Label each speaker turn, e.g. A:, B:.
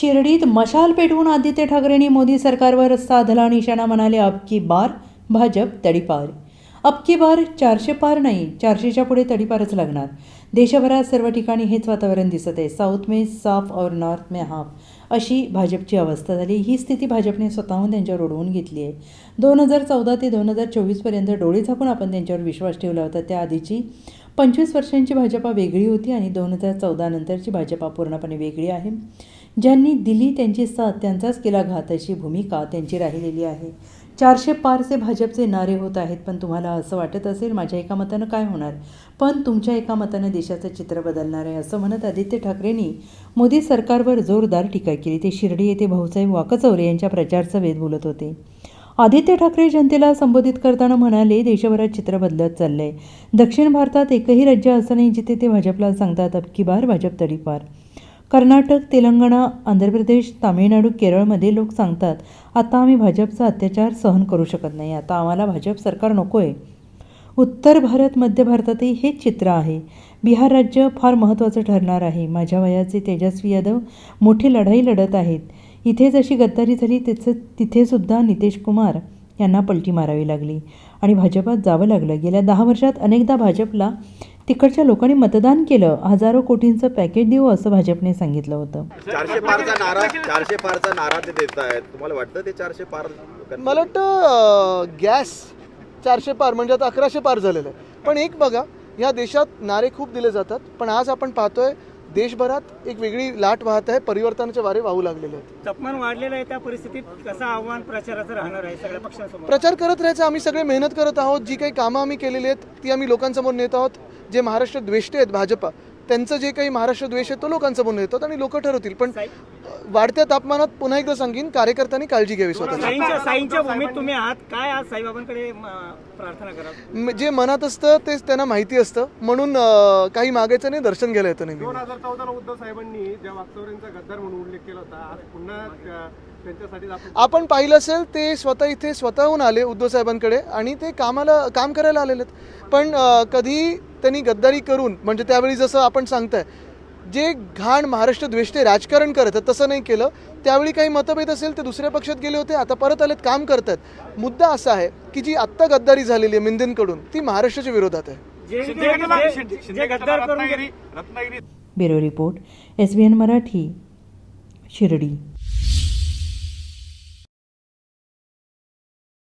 A: शिर्डीत मशाल पेटवून आदित्य ठाकरेंनी मोदी सरकारवर साधला निशाणा म्हणाले अब की बार भाजप तडीपार। अबकी बार चारशे पार नाही चारशेच्या पुढे तडीपारच लागणार. देशभरात सर्व ठिकाणी हेच वातावरण दिसत आहे. साऊथ मे साफ और नॉर्थ मे हाफ अशी भाजपची अवस्था झाली. ही स्थिती भाजपने स्वतःहून त्यांच्यावर ओढवून घेतली आहे. दोन हजार चौदा ते दोन हजार चोवीसपर्यंत डोळे झाकून आपण त्यांच्यावर विश्वास ठेवला होता. त्याआधीची पंचवीस वर्षांची भाजपा वेगळी होती आणि दोन हजार चौदा नंतरची भाजपा पूर्णपणे वेगळी आहे. ज्यांनी दिली त्यांची साथ त्यांचाच केला घात अशी भूमिका त्यांची राहिलेली आहे. चारशे पारचे भाजपचे नारे होत आहेत पण तुम्हाला असं वाटत असेल माझ्या एका मतानं काय होणार? पण तुमच्या एका मतानं देशाचं चित्र बदलणार आहे असं म्हणत आदित्य ठाकरेंनी मोदी सरकारवर जोरदार टीका केली. ते शिर्डी येथे भाऊसाहेब वाकचौरे यांच्या प्रचार वेध बोलत होते. आदित्य ठाकरे जनतेला संबोधित करताना म्हणाले देशभरात चित्र बदलत चाललंय. दक्षिण भारतात एकही राज्य असं नाही जिथे ते भाजपला सांगतात अबकी बार भाजप तडीपार कर्नाटक तेलंगणा आंध्र प्रदेश तामिळनाडू केरळमध्ये लोक सांगतात आता आम्ही भाजपचा अत्याचार सहन करू शकत नाही. आता आम्हाला भाजप सरकार नको आहे उत्तर भारत मध्य भारतातही हेच चित्र आहे. बिहार राज्य फार महत्त्वाचं ठरणार आहे. माझ्या वयाचे तेजस्वी यादव मोठी लढाई लढत आहेत. इथे जशी गद्दारी झाली त्याचं तिथेसुद्धा नितेश कुमार यांना पलटी मारावी लागली आणि भाजपात जावं लागलं. गेल्या दहा वर्षात अनेकदा भाजपला तिकडच्या लोकांनी मतदान केलं. हजारो कोटींचं पॅकेज देऊ असं भाजपने सांगितलं होतं.
B: चारशे पारचा नारा चारशे पारचा नारा ते देत आहेत. तुम्हाला वाटतं ते चारशे पार?
C: मला वाटतं गॅस चारशे पार म्हणजे आता अकराशे पार झालेलं आहे. पण एक बघा ह्या देशात नारे खूप दिले जातात. पण आज आपण पाहतोय देशभरात एक वेगळी लाट वाहत आहे परिवर्तनाचे वारे वाहू लागलेले आहेत.
D: तापमान वाढलेलं आहे त्या परिस्थितीत कसं आव्हान प्रचाराचं राहणार आहे सगळ्या पक्षांसमोर?
C: प्रचार करत राहायचा आम्ही सगळे मेहनत करत आहोत जी काही कामं आम्ही केलेली आहेत ती आम्ही लोकांसमोर नेत आहोत. जे महाराष्ट्र द्वेष्टे आहेत भाजपा त्यांचं जे काही महाराष्ट्र द्वेष आहे तो लोकांसमोर नेतात आणि लोक ठरवतील. पण वाढत्या तापमानात पुन्हा एकदा सांगेन कार्यकर्त्यांनी काळजी घ्यावी
D: म-
C: जे मनात असतं तेच त्यांना माहिती असतं. म्हणून अं, काही मागायचं नाही दर्शन घ्यायला येतं नेहमी.
E: दोन हजार चौदाला उद्धव साहेबांनी ज्या वागचौऱ्यांचा गद्दार म्हणून उल्लेख केला होता आज पुन्हा त्या- त्यांच्यासाठी आपण
C: आपण पाहिलं असेल ते स्वतः इथे स्वतःहून आले उद्धव साहेबांकडे आणि ते कामाला काम करायला आलेले आहेत. पण कधी त्यांनी गद्दारी करून म्हणजे त्यावेळी जसं आपण सांगताय जे घाण महाराष्ट्र द्वेष्टे राजकारण करत आहेत तसं नाही केलं. त्यावेळी काही मतभेद असेल ते दुसऱ्या पक्षात गेले होते आता परत आलेत काम करतात मुद्दा असा आहे की जी आत्ता गद्दारी झालेली आहे मिंदेंकडून ती महाराष्ट्राच्या विरोधात आहे.
A: Bureau report S B N Marathi Shirdi.